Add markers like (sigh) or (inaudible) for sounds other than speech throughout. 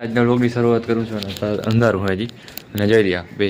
આજના વ્લોગની શરૂઆત કરું છું અને અંધારું હજી. અને જઈ રહ્યા બે.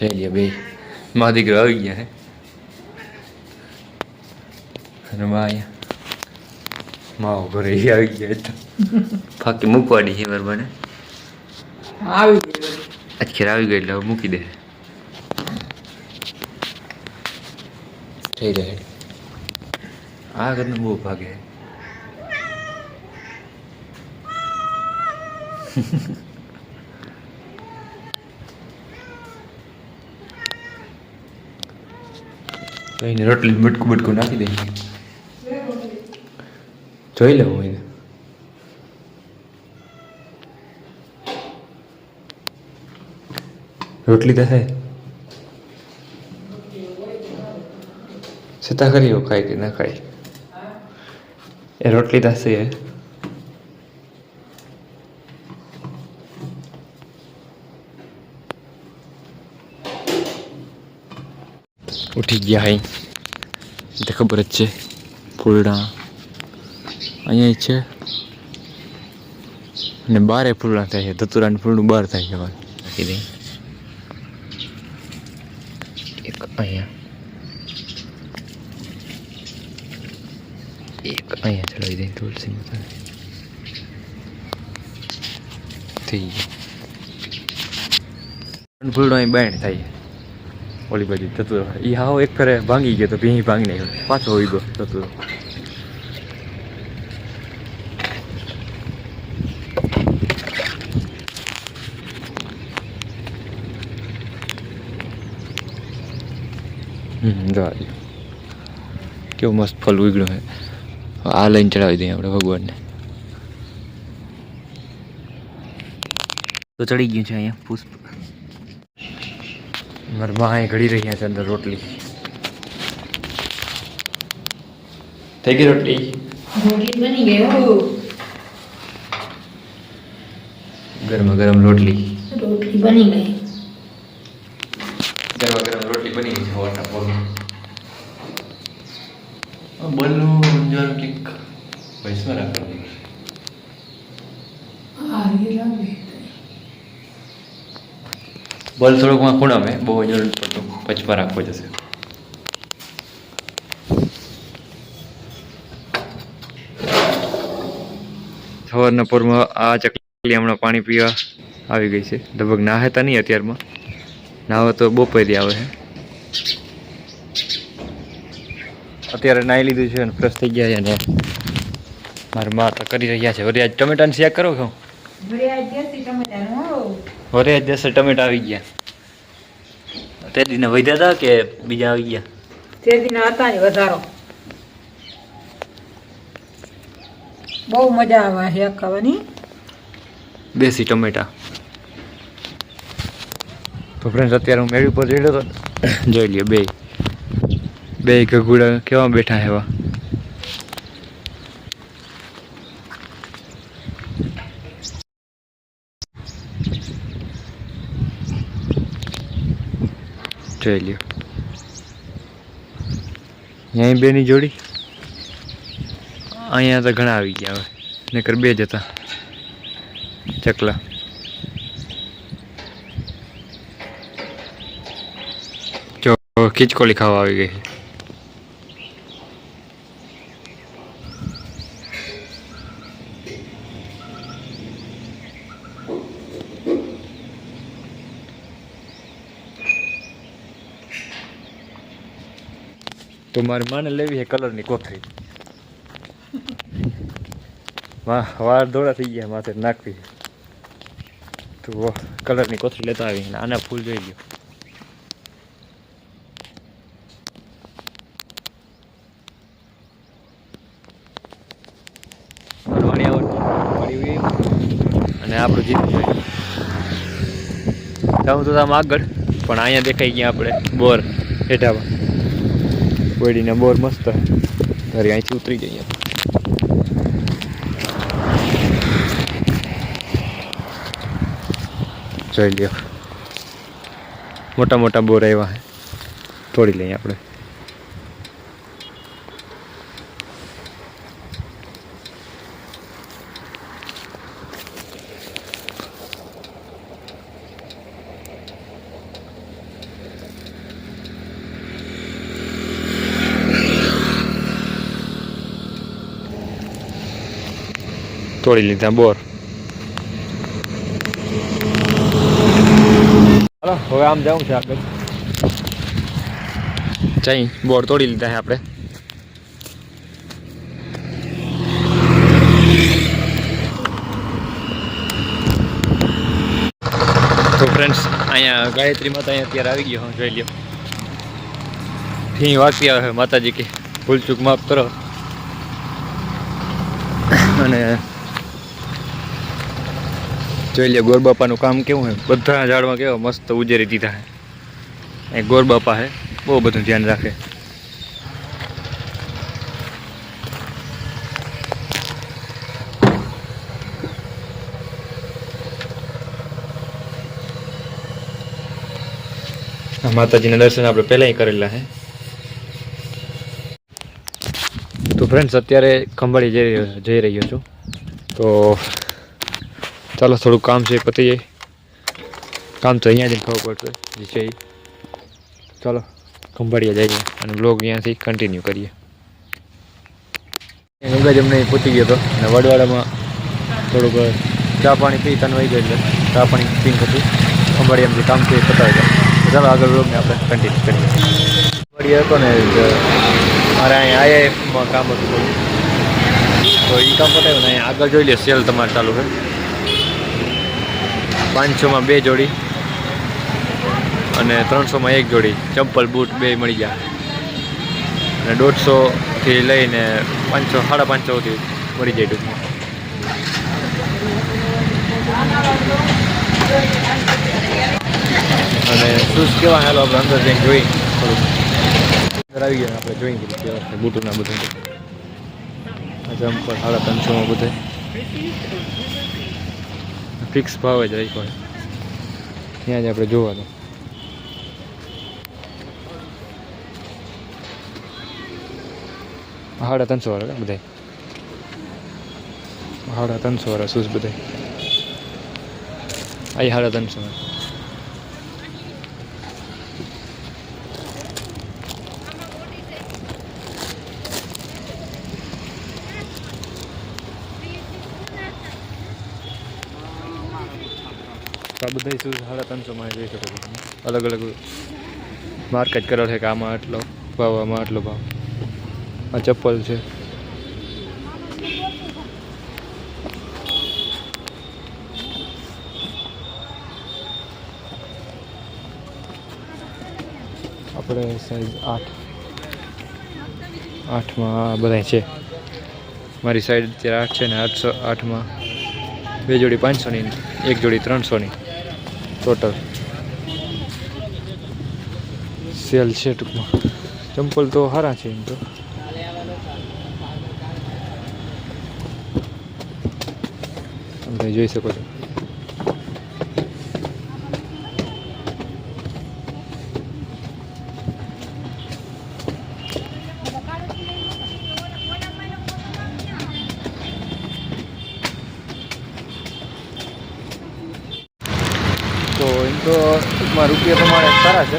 જઈ રહ્યા બે. મા દીકરા આવી ગયા હે. અને મા અહીંયા. મા ઘરે આવી ગયા તો. ફાકી મૂકવાની છે બરાબર ને આવી ગયું આવી ગઈ એટલે મૂકી દે. થઈ રહે આ ઘરનું બહુ ભાગે (laughs) નહીં રોટલી મટકું બટકું નાખી દઈએ. જોઈ લેવું એને. રોટલી તો હે છતાં કરી ખાય કે ના ખાય. એ રોટલી તો ઉઠી ગયા હઈ તો ખબર જ છે ફૂલડા અહીંયા છે અને બારે ફૂલડા થાય છે ધતુરાનું ફૂલનું બહાર થાય છે નાખી દઈ એક અહીંયા એક અહીંયા ચડાવી દઈ તુલસી માતા થઈ ગયું ફૂલડો અહીં બાયણ થાય છે ઓલી બાજુ થતું એ હાવ એક ફેરે ભાંગી ગયો તો ભીહી ભાંગી નાખ્યો પાછો હોય ગયો થતું હમ જો આ રહ્યું. કેવું મસ્ત ફલ ઉગડ્યું છે આ લઈને ચડાવી દઈએ આપણે ભગવાનને તો ચડી ગયું છે અહીંયા પુષ્પ મારા મા અહીં ઘડી રહ્યા છે અંદર રોટલી થઈ ગઈ રોટલી રોટલી બની ગઈ હો ગરમા ગરમ રોટલી રોટલી બની ગઈ ગરમા ગરમ રોટલી બની ગઈ છે હવારના પોરમાં બલનું અંજાર કંઈક વૈશ્વમાં રાખવાનું હા એ લાગે બલ થોડોકમાં અમે બહુ જરૂર પડતું પચમાં રાખવો જશે. સવારના પોરમાં આ ચકલી હમણાં પાણી પીવા આવી ગઈ છે. લગભગ નાહેતા નહીં અત્યારમાં. નાહવા તો બપોરે આવે છે. અત્યારે નાહી લીધું છે અને ફ્રેશ થઈ ગયા છે અને મારા મા તો કરી રહ્યા છે. વરિયાજ આજ શેક કરો છો? વરિયાજ ટમેટાનું વરે આજ ટમેટા આવી ગયા. તે દિને વધ્યા હતા કે બીજા આવી ગયા? તે દિન હતા ને વધારો. બહુ મજા આવે છે ખાવાની. દેશી ટમેટા. તો ફ્રેન્ડ્સ અત્યારે હું મેળી ઉપર જઈ તો જોઈ લઈએ બે. બે ગગુડા કેવા બેઠા એવા? જોઈ લ્યો અહીં બેની જોડી? અહીંયા તો ઘણા આવી ગયા હવે. નકર બે જ હતા. ચકલા. જો, ખીચકોલી ખાવા આવી ગઈ. તો મારી માને લેવી છે કલરની કોથળી. (laughs) વાહ દોડા થઈ ગયા માથે નાખવી તો કલરની કોથળી લેતા આવી આના ફૂલ જોઈ વી. અને આપણું જીત જોઈએ જાઉં તો આમ આગળ પણ અહીંયા દેખાઈ ગયા આપણે બોર હેઠામાં. કોયડીના બોર મસ્ત. તારી અહીંથી ઉતરી જઈએ. જોઈ લ્યો. મોટા મોટા બોર આવ્યા હે. તોડી લઈએ આપણે. તોડી લીધા બોર હાલો હવે આમ જવું છે આગળ જઈ બોર તોડી લીધા છે આપણે તો ફ્રેન્ડ્સ અહીંયા ગાયત્રી માતા અહીંયા અત્યારે આવી ગયો હું જોઈ લ્યો. ફી વાગતી આવે માતાજી કે ભૂલચૂક માફ કરો. અને જોઈ લે, ગોરબાપાનું કામ કેવું હોય બધા ઝાડમાં કેવા મસ્ત ઉજેરી દીધા હે. એ ગોરબાપા છે બહુ બધું ધ્યાન રાખે. માતાજીના દર્શન આપણે પહેલાં કરેલા હે. તો ફ્રેન્ડ્સ અત્યારે ખંભાળી જઈ રહ્યો જઈ રહ્યો છું. તો ચાલો થોડુંક કામ છે એ પતી જાય કામ તો અહીંયા જ ખબર પડશે, જે છે એ. ચાલો ખંભાળીયા જઈએ અને બ્લોગ અહીંયાથી કન્ટિન્યુ કરીએ. ગંગા જમને પહોંચી ગયો હતો. અને વડવાડામાં થોડુંક ચા પાણી પી, તને વહી ગયો એટલે ચા પાણી પીને પછી ખંભાળિયામાંથી કામ છે એ પતાવી દો ચાલો, આગળ બ્લોગને આપણે કન્ટિન્યુ કરીએ. ખંભાળિયા હતો ને જ મારે અહીંયા આઈઆઈએફમાં કામ હતું થોડું તો એ કામ પતાવ્યું ને અહીંયા આગળ જોઈ લે, સેલ તમારે ચાલુ છે. પાંચસોમાં બે જોડી અને ત્રણસોમાં એક જોડી. ચંપલ, બૂટ બે મળી ગયા. અને દોઢસોથી લઈને પાંચસો, સાડા પાંચસોથી મળી જાય ટૂંકમાં. અને શૂઝ કેવા હેલો આપણે અંદર જઈને જોઈ. અંદર આવી ગયા આપણે જોઈ ગયું કેવા છે બૂટોના બધું. ચંપલ, સાડા ત્રણસોમાં બધે. ફિક્સ ભાવ જ રાખ્યો છે. ત્યાં જ આપણે જોવાનું. સાડા ત્રણસો વાળા બધા સાડા ત્રણસો વાળા શૂઝ બધા અહીં સાડા ત્રણસો આ બધા શૂઝ સાડા ત્રણસોમાં જોઈ શકો છો. અલગ અલગ માર્કેટ કરેલ છે કે આમાં આટલો ભાવ, આમાં આટલો ભાવ. આ ચપ્પલ છે. આપણે સાઈઝ આઠ. આઠમાં આ બધા છે. મારી સાઈડ અત્યારે આઠ છે ને આઠસો આઠમાં. બે જોડી પાંચસોની એક જોડી ત્રણસોની. ટોટલ સેલ છે ટૂંકમાં ચંપલ તો સારા છે એમ તો. તમે જોઈ શકો છો તો એમ તો ટૂંકમાં રૂપિયા પ્રમાણે સારા છે.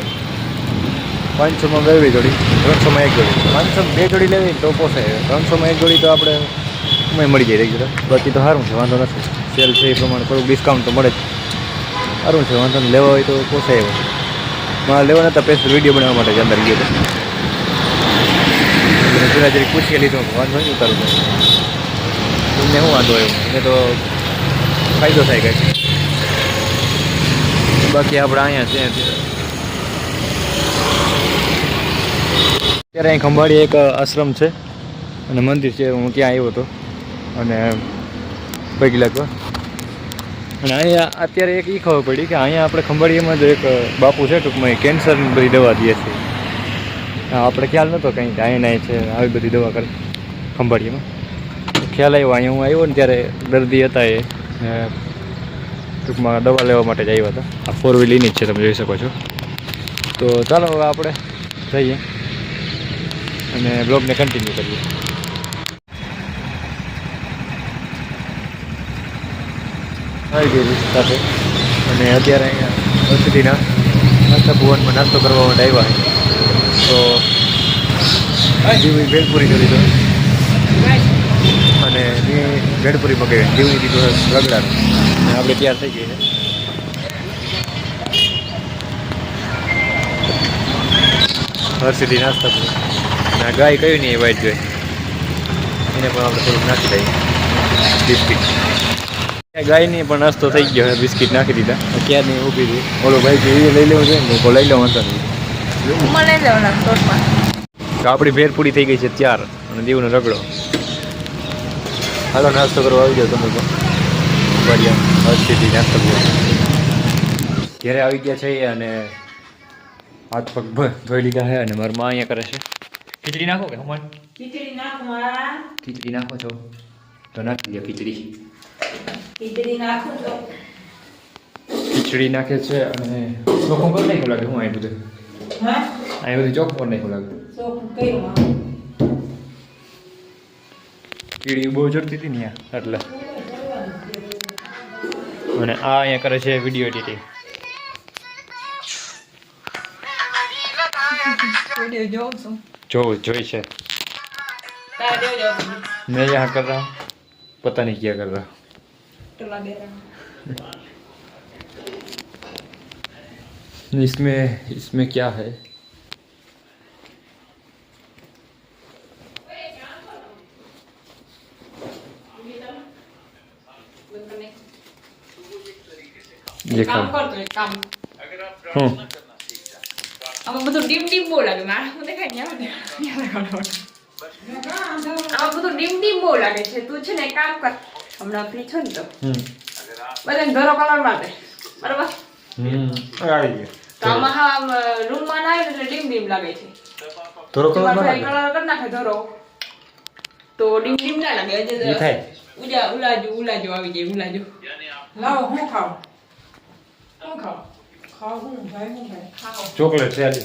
પાંચસોમાં બે જોડી, ત્રણસોમાં એક જોડી. પાંચસો બે જોડી લેવી તો પોસે ત્રણસોમાં એક જોડી તો આપણે એમાંય મળી જાય રેગ્યુલર બાકી તો સારું છે, વાંધો નથી. સેલ છે એ પ્રમાણે થોડુંક ડિસ્કાઉન્ટ તો મળે જ. સારું છે, વાંધો લેવા હોય તો પોસાય એવો. મારે લેવાના હતા સ્પેશિયલ વીડિયો બનાવવા માટે જ અંદર ગયો હતો. એટલે પૂછીએ પૂછી લીધો, વાંધો નહીં, ઉતારું તમને શું વાંધો આવ્યો? એને તો ફાયદો થાય કંઈક બાકી આપણે અહીંયા છે અત્યારે અહીં ખંભાળી એક આશ્રમ છે અને મંદિર છે. હું ત્યાં આવ્યો હતો અને પૈકી લાગવા અને અહીંયા અત્યારે એક એ ખબર પડી કે અહીંયા આપણે ખંભાળીમાં જ એક બાપુ છે ટૂંકમાં એ કેન્સરની બધી દવા દે છે. આપણે ખ્યાલ નહોતો કંઈ અહીંયા છે, આવી બધી દવા કરે ખંભાળીમાં. ખ્યાલ આવ્યો, અહીંયા હું આવ્યો ને ત્યારે દર્દી હતા એ ટૂંકમાં દવા લેવા માટે જ આવ્યા હતા. આ ફોર વ્હીલ એની જ છે, તમે જોઈ શકો છો. તો ચાલો હવે આપણે જઈએ અને બ્લોગને કન્ટિન્યુ કરીએ. આવી ગઈ સાથે. અને અત્યારે અહીંયા યુનિવર્સિટીના નાસ્તા ભુવનમાં નાસ્તો કરવા માટે આવ્યા તો જીવી ભેલપુરી કરી દો અને પકડી મગાવી. દીવની દીધું રગડાનું અને આપણે તૈયાર થઈ ગઈ છે. હરસીથી નાસ્તા પૂરો અને ગાય કયું નહીં એ વાઈટ જોઈ. એને પણ આપણે થોડુંક નાખી દઈએ. બિસ્કિટ. ગાયની પણ નાસ્તો થઈ ગયો હવે બિસ્કિટ નાખી દીધા. ક્યારની ઊભી હતી ઓલો ભાઈ કે એ લઈ લેવું છે ને તો લઈ લેવું નહીં. લેવાના આપણી ભેરપૂરી થઈ ગઈ છે ત્યાર. અને દીવનો રગડો. હાલો નાસ્તો કરવા આવી જાઓ તમે તો બઢિયા. હસ્તીથી નાસ્તો કરો ઘેરે આવી ગયા છે અને હાથ પગ ધોઈ લીધા છે અને મારા માં અહીંયા કરે છે. ખીચડી નાખો કે હમણાં ખીચડી નાખો ખીચડી નાખો છો? તો નાખી દે ખીચડી. ખીચડી નાખો છો ખીચડી નાખે છે અને ચોખ્ખું કરી નાખ્યું લાગે હું અહીં બધું? અહીં બધું ચોખ્ખું કરી નાખ્યું લાગે. ચોખ્ખું કર્યું કીડી બહુ ચડતી હતી ને યાર એટલે અને આ અહીંયા કરે છે વિડીયો એડિટિંગ વિડીયો જોઉં છું જોવું જોઈ છે તારે જોજો मैं यहाँ कर रहा हूँ पता नहीं क्या कर रहा ટોલા બે हूँ इसमें इसमें क्या है ये કામ खा કરતો એક કામ हूँ આમાં બધું ડીમ ડીમ બહુ લાગે મારે હું દેખાય ને આવે ને ત્યાં લગાડવાનું. આમાં બધું ડીમ ડીમ બહુ લાગે છે તું છે ને એક કામ કર હમણાં ફ્રી છો ને તો हम्म બધાને ધરો કલર માં દે બરાબર हम्म आ गई તો આમાં હા આમ રૂમમાં ના આવે ને એટલે ડીમ ડીમ લાગે છે થોડો કલર એમાં બના કલર કરી નાખે ધરો તો ડીમ ડીમ ના લાગે હજી એ થાય ઉજા ઉલાજુ ઉલાજુ આવી જાય ઉલાજુ લાવો હું ખાવ なんかข้าวหุ้มใช้หุ้มใส่ข้าว chocolate jelly.